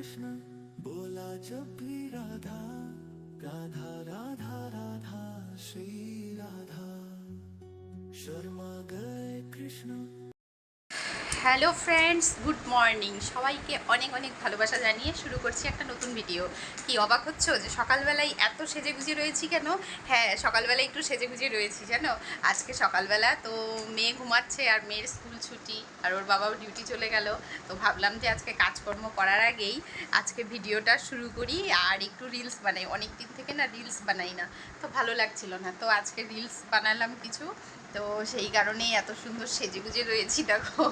कृष्ण बोला जब भी राधा राधा राधा राधा श्री राधा शर्मा गए Krishna hello friends, good morning. সবাইকে অনেক অনেক ভালোবাসা জানিয়ে শুরু করছি একটা নতুন ভিডিও। কি অবাক হচ্ছ যে সকালবেলায় এত সেজে গুজে রয়েছি কেন? হ্যাঁ সকালবেলায় একটু সেজে গুজে রয়েছি, জানো? আজকে সকালবেলা তো মেয়ে ঘুমাচ্ছে আর মেয়ের স্কুল ছুটি আর ওর বাবাও ডিউটি চলে গেল। তো ভাবলাম যে আজকে কাজকর্ম করার আগেই আজকে ভিডিওটা শুরু করি আর একটু রিলস বানাই। অনেক দিন থেকে না রিলস বানাই না। তো ভালো লাগছিল না। তো আজকে রিলস বানালাম কিছু। তো সেই কারণেই এত সুন্দর সেজে গুজে রয়েছি, দেখো।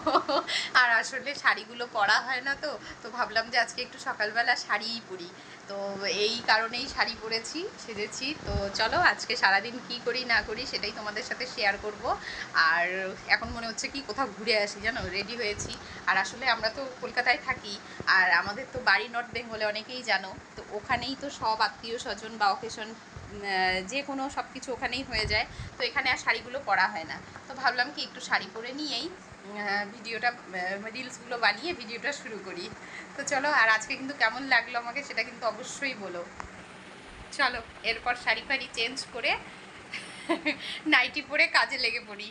আর আসলে শাড়িগুলো পরা হয় না তো তো ভাবলাম যে আজকে একটু সকালবেলা শাড়িই পরি। তো এই কারণেই শাড়ি পরেছি, সেজেছি। তো চলো আজকে সারাদিন কি করি, না করি, সেটাই তোমাদের সাথে শেয়ার করব। আর এখন মনে হচ্ছে কি কোথাও ঘুরে আসি, জানো? রেডি হয়েছি। আর আসলে আমরা তো কলকাতায় থাকি, আর আমাদের তো বাড়ি নর্থ বেঙ্গলে অনেকেই জানো। তো ওখানেই তো সব আত্মীয় স্বজন বা অকেশন যে কোনো সব কিছু ওখানেই হয়ে যায়। তো এখানে আর শাড়িগুলো পরা হয় না। তো ভাবলাম কি একটু শাড়ি পরে নিয়েই ভিডিওটা রিলসগুলো বানিয়ে ভিডিওটা শুরু করি। তো চলো, আর আজকে কিন্তু কেমন লাগল আমাকে সেটা কিন্তু অবশ্যই বলো। চলো, এরপর শাড়ি ফাড়ি চেঞ্জ করে নাইটি পরে কাজে লেগে পড়ি।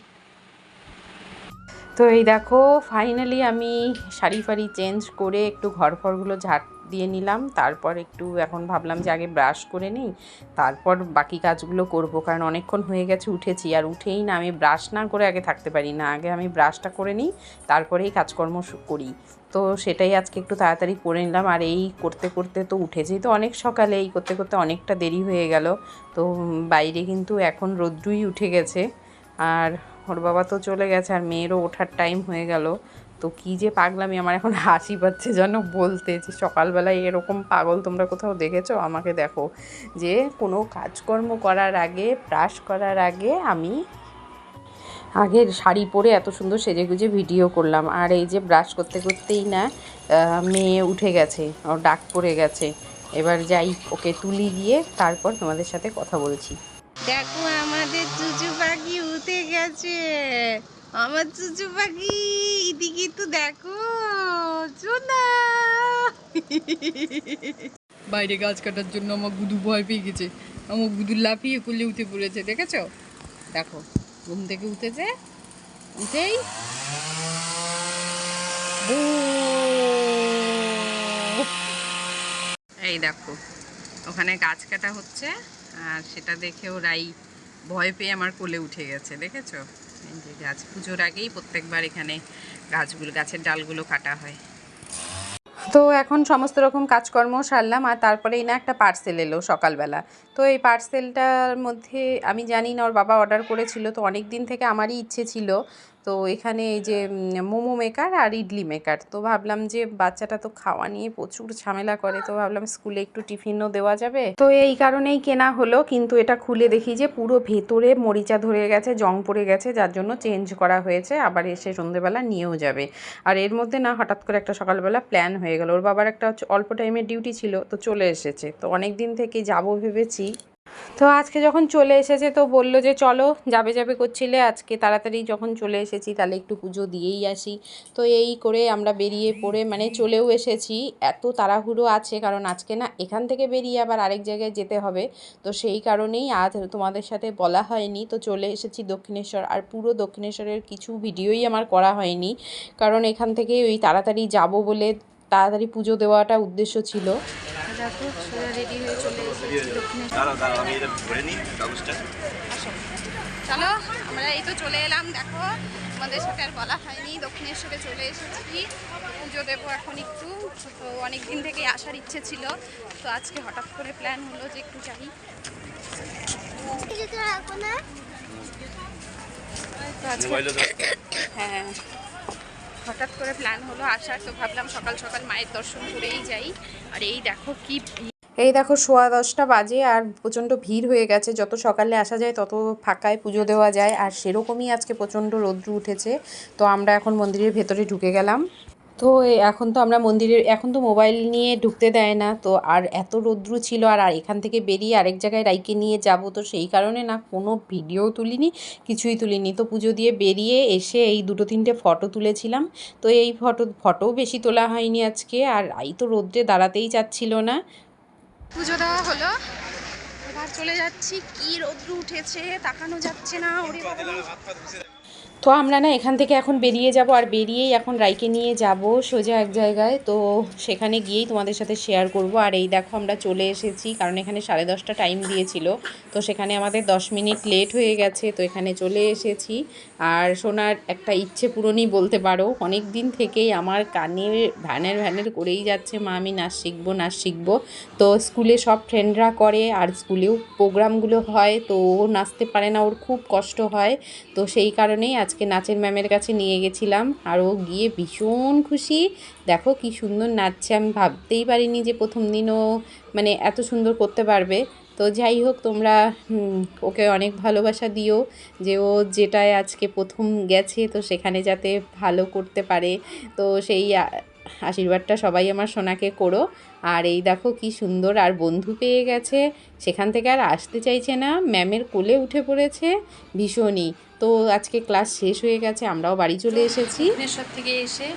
তো এই দেখো ফাইনালি আমি শাড়ি ফাড়ি চেঞ্জ করে একটু ঘর ফরগুলো ঝাড় দিয়ে নিলাম। তারপর একটু এখন ভাবলাম যে আগে ব্রাশ করে নিই। তারপর বাকি কাজগুলো করব, কারণ অনেকক্ষণ হয়ে গেছে, উঠেছি। আর উঠেই না, আমি ব্রাশ না করে আগে থাকতে পারি না। আগে আমি ব্রাশটা করে নিই, তারপরেই কাজকর্ম করি। তো সেটাই আজকে একটু তাড়াতাড়ি করে নিলাম। আর এই করতে করতে তো উঠেছি তো অনেক সকালে। এই করতে করতে অনেকটা দেরি হয়ে গেল। তো বাইরে কিন্তু এখন রোদ্রুই উঠে গেছে। আর ওর বাবা তো চলে গেছে, আর মেয়েরও ওঠার টাইম হয়ে গেল। তো কী যে পাগলামি, আমার এখন হাসি পাচ্ছে যেন বলতে যে সকালবেলায় এরকম পাগল তোমরা কোথাও দেখেছ? আমাকে দেখো। যে কোনো কাজকর্ম করার আগে, ব্রাশ করার আগে আমি আগে শাড়ি পরে এত সুন্দর সেজে গুজে ভিডিও করলাম। আর এই যে ব্রাশ করতে করতেই না মেয়ে উঠে গেছে ওর ডাক পড়ে গেছে। এবার যাই, ওকে তুলি গিয়ে তারপর তোমাদের সাথে কথা বলছি। দেখো, আমাদের চুচু পাখি উঠে গেছে। আমার চুচু পাখি, এদিকে তো দেখো, চোনা। বাইরে গাছ কাটার জন্য আমার গুদু ভয় পেয়ে গেছে। আমার গুদু লাফিয়ে করলে উঠে পড়েছে, দেখেছ? দেখো, ঘুম থেকে উঠেছে, উঠেই। এই দেখো, ওখানে গাছ কাটা হচ্ছে, আর সেটা দেখে ওরাই ভয় পেয়ে আমার কোলে উঠে গেছে, দেখেছ? যে গাছ পুজোর আগেই প্রত্যেকবার এখানে গাছগুলো, গাছের ডালগুলো কাটা হয়। তো এখন সমস্ত রকম কাজকর্ম সারলাম আর তারপরে এই না একটা পার্সেল এলো সকালবেলা। তো এই পার্সেলটার মধ্যে আমি জানি না, ওর বাবা অর্ডার করেছিল, তো অনেক দিন থেকে আমারই ইচ্ছে ছিল। তো এখানে এই যে মোমো মেকার আর ইডলি মেকার। তো ভাবলাম যে বাচ্চাটা তো খাওয়া নিয়ে প্রচুর ঝামেলা করে। তো ভাবলাম স্কুলে একটু টিফিনও দেওয়া যাবে। তো এই কারণেই কেনা হলো কিন্তু এটা খুলে দেখি যে পুরো ভেতরে মরিচা ধরে গেছে জং পড়ে গেছে যার জন্য চেঞ্জ করা হয়েছে। আবার এসে সন্ধেবেলা নিয়েও যাবে। আর এর মধ্যে না হঠাৎ করে একটা সকালবেলা প্ল্যান হয়ে গেল। ওর বাবার একটা হচ্ছে অল্প টাইমের ডিউটি ছিল তো চলে এসেছে। তো অনেক দিন থেকে যাব ভেবেছি। তো আজকে যখন চলে এসেছে তো বলল যে চলো যাবে যাবে করছিলে, আজকে তাড়াতাড়ি যখন চলে এসেছি তাহলে একটু পুজো দিয়েই আসি। তো এই করে আমরা বেরিয়ে পড়ে মানে চলেও এসেছি। এত তাড়াহুড়ো আছে কারণ আজকে না এখান থেকে বেরিয়ে আবার আরেক জায়গায় যেতে হবে। তো সেই কারণেই আজ তোমাদের সাথে বলা হয়নি। তো চলে এসেছি দক্ষিণেশ্বর আর পুরো দক্ষিণেশ্বরের কিছু ভিডিওই আমার করা হয়নি। কারণ এখান থেকে ওই তাড়াতাড়ি যাব বলে তাড়াতাড়ি পুজো দেওয়াটা উদ্দেশ্য ছিল। রেডি হয়ে চলে দাঁড়াও দাঁড়াও আমি এটা ধরে নিই কাগজটা। চলো আমরা এই তো চলে এলাম দেখো আমাদের সাথে আর বলা হয়নি দক্ষিণেশ্বরে চলে এসেছি। পুজো দেবো এখন একটু তো অনেক দিন থেকে আসার ইচ্ছে ছিল তো আজকে হঠাৎ করে প্ল্যান হলো যে একটু যাই। হ্যাঁ হঠাৎ করে প্ল্যান হলো আসার তো ভাবলাম সকাল সকাল মায়ের দর্শন করেই যাই। আর এই দেখো কি। এই দেখো সোয়া দশটা বাজে আর প্রচণ্ড ভিড় হয়ে গেছে। যত সকালে আসা যায়, তত ফাঁকায় পুজো দেওয়া যায়। আর সেরকমই আজকে প্রচণ্ড রৌদ্র উঠেছে। তো আমরা এখন মন্দিরের ভেতরে ঢুকে গেলাম। তো এখন তো আমরা মন্দিরের, এখন তো মোবাইল নিয়ে ঢুকতে দেয় না। তো আর এত রৌদ্র ছিল আর এখান থেকে বেরিয়ে আরেক জায়গায় রাইকে নিয়ে যাব তো সেই কারণে না, কোনো ভিডিও তুলিনি, কিছুই তুলিনি। তো পুজো দিয়ে বেরিয়ে এসে এই দুটো তিনটে ফটো তুলেছিলাম। তো এই ফটো, ফটোও বেশি তোলা হয়নি আজকে। আর আই তো রৌদ্রে দাঁড়াতেই চাচ্ছিল না। পুজো দেওয়া হলো। এবার চলে যাচ্ছি কি রোদ্রু উঠেছে তাকানো যাচ্ছে না ওরে তো আমরা না এখান থেকে এখন বেরিয়ে যাব আর বেরিয়েই এখন রাইকে নিয়ে যাব সোজা এক জায়গায়। তো সেখানে গিয়েই তোমাদের সাথে শেয়ার করব। আর এই দেখো আমরা চলে এসেছি, কারণ এখানে সাড়ে দশটা টাইম দিয়েছিল। তো সেখানে আমাদের দশ মিনিট লেট হয়ে গেছে, তো এখানে চলে এসেছি। আর সোনার একটা ইচ্ছে পূরণই বলতে পারো, অনেক দিন থেকেই আমার কানে ভ্যানের ভ্যানের করেই যাচ্ছে মা, আমি নাচ শিখব নাচ শিখব। তো স্কুলে সব ফ্রেন্ডরা করে, আর স্কুলেও প্রোগ্রামগুলো হয়, তো ও নাচতে পারে না, ওর খুব কষ্ট হয়। তো সেই কারণেই আজকে নাচের ম্যামের কাছে নিয়ে গেছিলাম আর ও গিয়ে ভীষণ খুশি। দেখো কি সুন্দর নাচছে, আমি ভাবতেই পারিনি যে প্রথম দিন ও মানে এত সুন্দর করতে পারবে। তো যাই হোক, তোমরা ওকে অনেক ভালোবাসা দিও যে ও যেটায় আজকে প্রথম গেছে, তো সেখানে যাতে ভালো করতে পারে। তো সেই আশীর্বাদটা সবাই আমার সোনাকে করো। আর এই দেখো কি সুন্দর, আর বন্ধু পেয়ে গেছে। সেখান থেকে আর আসতে চাইছে না, ম্যামের কোলে উঠে পড়েছে ভীষণই। তো আজকে ক্লাস শেষ হয়ে গেছে আমরাও বাড়ি চলে এসেছি। ভুবনেশ্বর থেকে এসে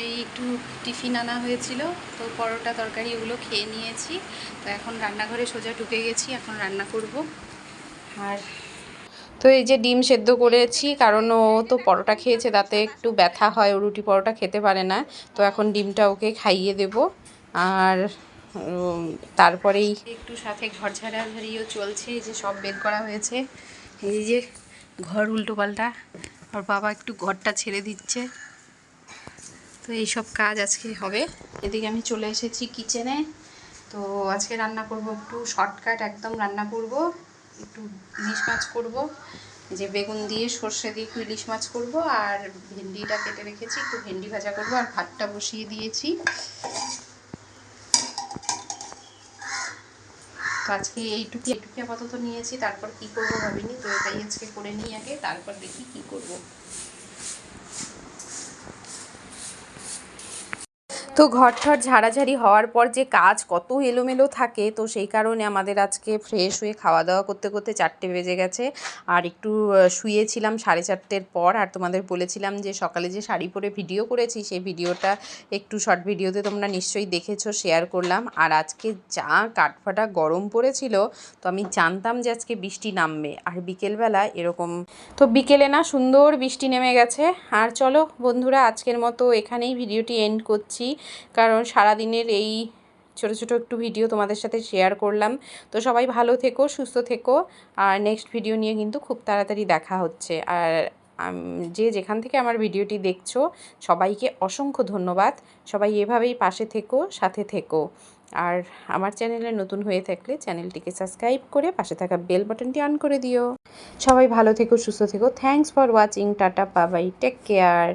এই একটু টিফিন আনা হয়েছিল তো পরোটা তরকারি ওগুলো খেয়ে নিয়েছি। তো এখন রান্নাঘরে সোজা ঢুকে গেছি এখন রান্না করব। আর তো এই যে ডিম সেদ্ধ করেছি কারণ ও তো পরোটা খেয়েছে তাতে একটু ব্যথা হয় ও রুটি পরোটা খেতে পারে না। তো এখন ডিমটা ওকে খাইয়ে দেব। আর তারপরেই একটু সাথে ঘর ঝাড়াঝাড়িও চলছে এই যে সব বের করা হয়েছে। এই যে ঘর উল্টো পাল্টা আর বাবা একটু ঘরটা ছেড়ে দিচ্ছে। তো এই সব কাজ আজকে হবে। এদিকে আমি চলে এসেছি কিচেনে তো আজকে রান্না করব একটু শর্টকাট একদম রান্না করব। একটু ইলিশ মাছ করব। যে বেগুন দিয়ে সর্ষে দিয়ে একটু ইলিশ মাছ করব। আর ভেন্ডিটা কেটে রেখেছি। একটু ভেন্ডি ভাজা করব। আর ভাতটা বসিয়ে দিয়েছি। আজকে এইটুকু এইটুকু আপাতত নিয়েছি, তারপর কি করব ভাবিনি, তো এটাই আজকে করে নিই আগে, তারপর দেখি কি করব। তো ঘর ঠর ঝাড়াঝাড়ি হওয়ার পর যে কাজ কত এলোমেলো থাকে, তো সেই কারণে আমাদের আজকে ফ্রেশ হয়ে খাওয়া দাওয়া করতে করতে চারটে বেজে গেছে। আর একটু শুয়েছিলাম সাড়ে চারটের পর। আর তোমাদের বলেছিলাম যে সকালে যে শাড়ি পরে ভিডিও করেছি, সেই ভিডিওটা একটু শর্ট ভিডিওতে তোমরা নিশ্চয়ই দেখেছ শেয়ার করলাম। আর আজকে যা কাঠফাটা গরম পড়েছিল, তো আমি জানতাম যে আজকে বৃষ্টি নামবে। আর বিকেলবেলা এরকম, তো বিকেলে না সুন্দর বৃষ্টি নেমে গেছে। আর চলো বন্ধুরা, আজকের মতো এখানেই ভিডিওটি এন্ড করছি। কারণ সারাদিনের এই ছোটো ছোটো একটু ভিডিও তোমাদের সাথে শেয়ার করলাম। তো সবাই ভালো থেকো, সুস্থ থেকো। আর নেক্সট ভিডিও নিয়ে কিন্তু খুব তাড়াতাড়ি দেখা হচ্ছে। আর যে যেখান থেকে আমার ভিডিওটি দেখছ, সবাইকে অসংখ্য ধন্যবাদ। সবাই এভাবেই পাশে থেকো, সাথে থেকো। আর আমার চ্যানেলে নতুন হয়ে থাকলে চ্যানেলটিকে সাবস্ক্রাইব করে পাশে থাকা বেল বাটনটি অন করে দিও। সবাই ভালো থেকো, সুস্থ থেকো। Thanks for watching tata Babai take care